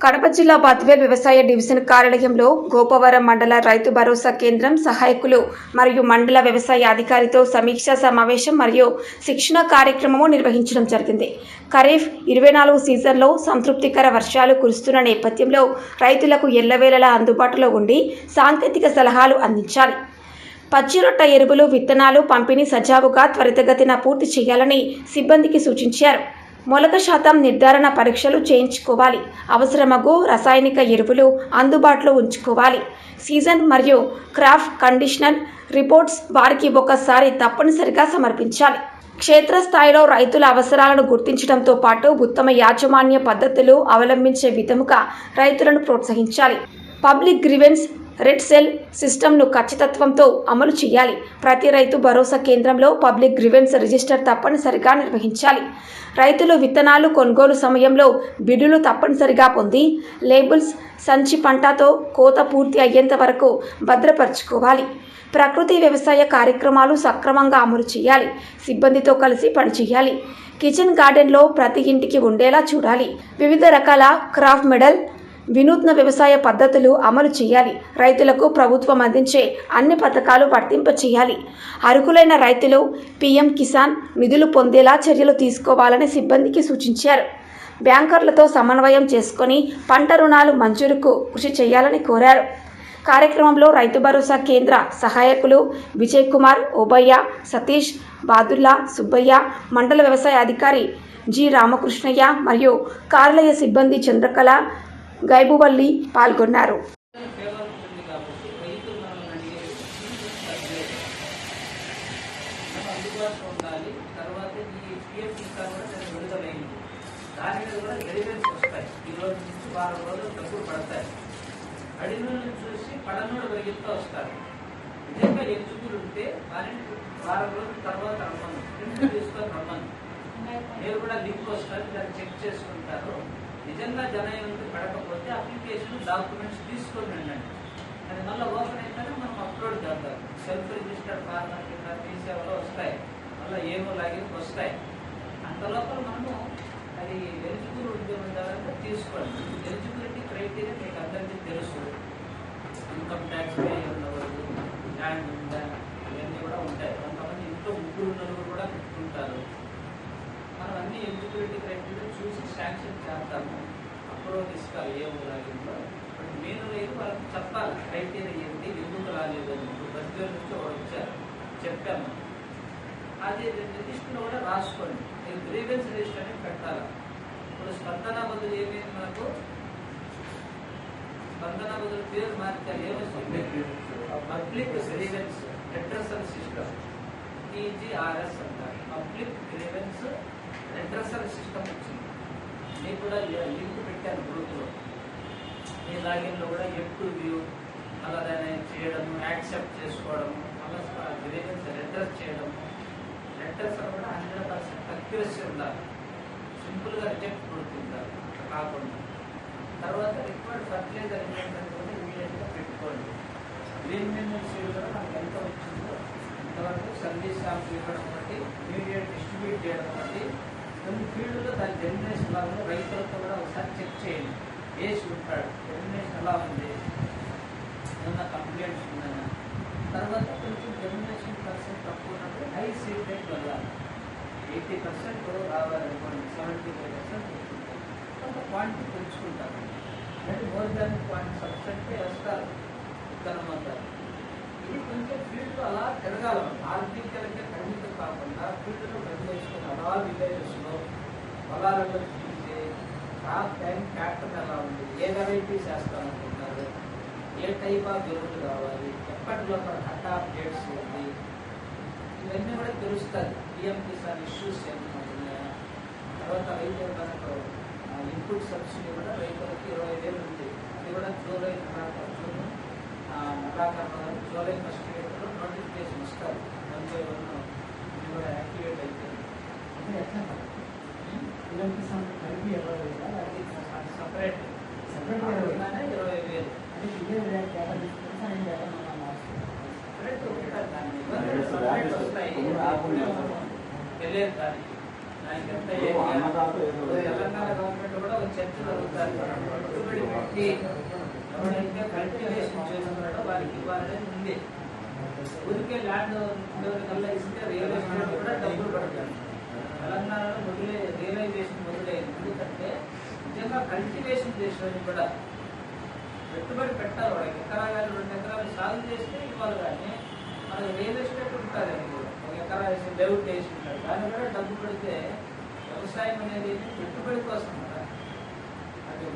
కడప జిల్లా బద్వేల్ వ్యవసాయ డివిజన్ కార్యాలయంలో గోపవరం మండల రైతు భరోసా కేంద్రం సహాయకులు మరియు మండల వ్యవసాయ అధికారితో సమీక్షా సమావేశం మరియు శిక్షణ కార్యక్రమము నిర్వహించడం జరిగింది. ఖరీఫ్ ఇరవై నాలుగు సీజన్లో సంతృప్తికర వర్షాలు కురుస్తున్న నేపథ్యంలో రైతులకు ఎల్లవేళలా అందుబాటులో ఉండి సాంకేతిక సలహాలు అందించాలి. పచ్చిరొట్ట ఎరువులు విత్తనాలు పంపిణీ సజావుగా త్వరితగతిన పూర్తి చేయాలని సిబ్బందికి సూచించారు. మొలక శాతం నిర్ధారణ పరీక్షలు చేయించుకోవాలి. అవసరమగు రసాయనిక ఎరువులు అందుబాటులో ఉంచుకోవాలి. సీజన్ మరియు క్రాఫ్ కండిషనర్ రిపోర్ట్స్ వారికి ఒకసారి తప్పనిసరిగా సమర్పించాలి. క్షేత్రస్థాయిలో రైతుల అవసరాలను గుర్తించడంతో పాటు ఉత్తమ యాజమాన్య పద్ధతులు అవలంబించే విధముగా రైతులను ప్రోత్సహించాలి. పబ్లిక్ గ్రివెన్స్ రెడ్ సెల్ సిస్టమ్ను ఖచ్చితత్వంతో అమలు చేయాలి. ప్రతి రైతు భరోసా కేంద్రంలో పబ్లిక్ గ్రివెన్స్ రిజిస్టర్ తప్పనిసరిగా నిర్వహించాలి. రైతులు విత్తనాలు కొనుగోలు సమయంలో బిడులు తప్పనిసరిగా పొంది లేబుల్స్ సంచి పంటతో కోత పూర్తి అయ్యేంత వరకు భద్రపరచుకోవాలి. ప్రకృతి వ్యవసాయ కార్యక్రమాలు సక్రమంగా అమలు చేయాలి. సిబ్బందితో కలిసి పనిచేయాలి. కిచెన్ గార్డెన్లో ప్రతి ఇంటికి ఉండేలా చూడాలి. వివిధ రకాల క్రాఫ్ట్ మెడల్ వినూత్న వ్యవసాయ పద్ధతులు అమలు చేయాలి. రైతులకు ప్రభుత్వం అందించే అన్ని పథకాలు వర్తింప చేయాలి. అర్హులైన రైతులు పీఎం కిసాన్ నిధులు పొందేలా చర్యలు తీసుకోవాలని సిబ్బందికి సూచించారు. బ్యాంకర్లతో సమన్వయం చేసుకొని పంట రుణాలు మంజూరుకు కృషి చేయాలని కోరారు. కార్యక్రమంలో రైతు భరోసా కేంద్ర సహాయకులు విజయ్ కుమార్ ఓబయ్య సతీష్ బాదుల్లా సుబ్బయ్య మండల వ్యవసాయ అధికారి జి రామకృష్ణయ్య మరియు కార్యాలయ సిబ్బంది చంద్రకళ గైబువల్లి పాల్గొన్నారు. కాబట్టి అడిగే ఉండాలి తర్వాత కూడా నేను దాని మీద కూడా ఎలిమెంట్స్ వస్తాయి ఈ రోజు నుంచి వారం రోజులు డబ్బులు పడతాయి అడినోళ్ళని చూసి పడనోడు వెలిగిస్తూ వస్తారు నిజంగా ఎలిజిబుల్ ఉంటే వారిని వారం రోజుల తర్వాత రమ్మను ప్రింట్ తీసుకొని రమ్మను మీరు కూడా లింక్ వస్తారు దాన్ని చెక్ చేసుకుంటారు. నిజంగా జనయం పడకపోతే అప్లికేషన్ డాక్యుమెంట్స్ తీసుకొని వెళ్ళండి. అది మళ్ళీ ఓపెన్ అయితేనే మనం అప్లోడ్ చేద్దాం. సెల్ఫ్ రిజిస్టర్డ్ ఫార్మర్ కింద తీసేవలో వస్తాయి. మళ్ళీ ఏమో లాగిన్ వస్తాయి. అంత లోపల మనము అది ఎలిజిబుల్ ఉంది ఉండాలంటే తీసుకోండి. ఎలిజిబిలిటీ క్రైటీరియా మీకు అందరికీ తెలుసు. ఇన్కమ్ ట్యాక్స్ పే ఉండవచ్చు ల్యాండ్ ఉందా ఇవన్నీ కూడా ఉంటాయి. కొంతమంది ఇంట్లో ముగ్గురు నలుగురు కూడా పెట్టుకుంటారు. మనం అన్ని ఎలిజిబిలిటీ క్రైటీరియా శాంక్షన్ చేస్తాము. అప్రూవల్ ఇస్తారు ఏ ఊరాగిందో బట్ నేను లేదు వాళ్ళకి చెప్పాలి. క్రైటీరియా ఏంటి ఎందుకు రాలేదు అని. బద్వేలు నుంచి ఒకడు వచ్చారు. చెప్పాము. అది రిజిస్టర్లో కూడా రాసుకోండి. మీరు గ్రీవెన్స్ రిజిస్టర్ అనేది పెట్టాలి. ఇప్పుడు స్పందన బదులు ఏమైంది మనకు? స్పందన బదులు పేరు మార్చాలి. ఏమొస్తుంది public grievance addressal system TGRS అంటారు. పబ్లిక్ గ్రీవెన్స్ అడ్రసల్ సిస్టమ్ వచ్చింది. నేను కూడా లింక్ పెట్టాను గ్రూప్లో. మీ లాగిన్లో కూడా ఎప్పుడు వ్యూ అలా దాన్ని చేయడము యాక్సెప్ట్ చేసుకోవడము అలా గ్రీవెన్స్ అడ్రస్ చేయడము. లెటర్స్ కూడా హండ్రెడ్ పర్సెంట్ అక్యురసీ ఉండాలి. సింపుల్గా రిజెక్ట్ కొడుతుంటారు కాకుండా. తర్వాత రిక్వైర్డ్ ఫర్టిలైజర్ ఏంటంటే కూడా ఇమీడియట్గా పెట్టుకోండి. గ్రీన్ మినరల్ సీడ్ కూడా మనకి ఎంత వచ్చిందో ఇంతవరకు సర్వీస్ షాంపులు ఇవ్వడం బట్టి ఇమీడియట్ డిస్ట్రిబ్యూట్ చేయడం బట్టి కొన్ని ఫీల్డ్లో దాని జర్మినేషన్ ఎలా ఉందో రైతులతో కూడా ఒకసారి చెక్ చేయండి. వేసి ఉంటాడు. జర్మినేషన్ ఎలా ఉంది? ఏమన్నా కంప్లైంట్స్ ఉన్నాయా? తర్వాత కొంచెం జర్మినేషన్ పర్సెంట్ తక్కువ ఉన్నప్పుడు హై సీడ్ రేట్ వెళ్ళాలి. ఎయిటీ పర్సెంట్ రావాలనుకోండి. సెవెంటీ ఫైవ్ పర్సెంట్ కొంత క్వాంటిటీ పెంచుకుంటారు అంటే మోర్ దాన్ క్వాంటిటీ సబ్సెంటే వేస్తారు విత్తనం అంతా ఇది కొంచెం ఫీల్డ్ అలా తిరగాలి. ఆర్థికంగా పరిమితం కాకుండా ఫీల్డ్లో పని చేసుకుని అలా విలేజెస్లో పొలాలలో తిరిగితే క్రాప్ టైం ప్యాటర్న్ ఎలా ఉంది? ఏ వెరైటీస్ వేస్తామనుకుంటున్నారు ఏ టైప్ ఆఫ్ ఎరువులు కావాలి? ఎప్పటిలో కట్ ఆఫ్ డేట్స్ ఉంది ఇవన్నీ కూడా తెలుస్తుంది పిఎం కిసాన్ ఇష్యూస్ ఏమైనా ఉన్నాయా తర్వాత రైతు మనకు ఇన్పుట్ సబ్సిడీ కూడా రైతులకు ఇరవై వేలు ఉంది. అది కూడా జూలై నెలాఖరు జూన్ జూలై ఫస్ట్ వీక్లో నోటిఫికేషన్ ఇస్తారు వన్ బై వన్ ఇది కూడా యాక్టివేట్ అయిపోయింది అంటే ఎట్లా పిల్లల కలిపి ఎవరు అది సపరేట్ ఇరవై వేలు అంటే ఇదే డేటా తీసుకుంటే ఆయన డేటా మనం సపరేట్ దాన్ని సపరేట్ వస్తాయి దానికి తెలంగాణ గవర్నమెంట్ కూడా ఒక చర్చ జరుగుతారు పెట్టుబడి పెట్టి ఎవరైతే కల్టివేషన్ చేస్తున్నాడో వారికి ఇవ్వాలనేది ఉంది. ఊరికే ల్యాండ్ కల్లా ఇస్తే రియల్ ఎస్టేట్ కూడా డబ్బులు పడతాయి. తెలంగాణలో మొదలై రియలైజేషన్ మొదలైంది. ఎందుకంటే నిజంగా కల్టివేషన్ చేసేవాడిని కూడా పెట్టుబడి పెట్టాలి వాడికి ఎకరా కానీ రెండు ఎకరాలు సాగు చేస్తే ఇవ్వాలి కానీ మనకి రియల్ ఎస్టేట్ ఉంటుంది అది కూడా. ఒక ఎకరా వేసి లేఅవుట్ వేసి ఉంటాడు దాన్ని కూడా డబ్బు పెడితే వ్యవసాయం అనేది పెట్టుబడి కోసం కదా. అది.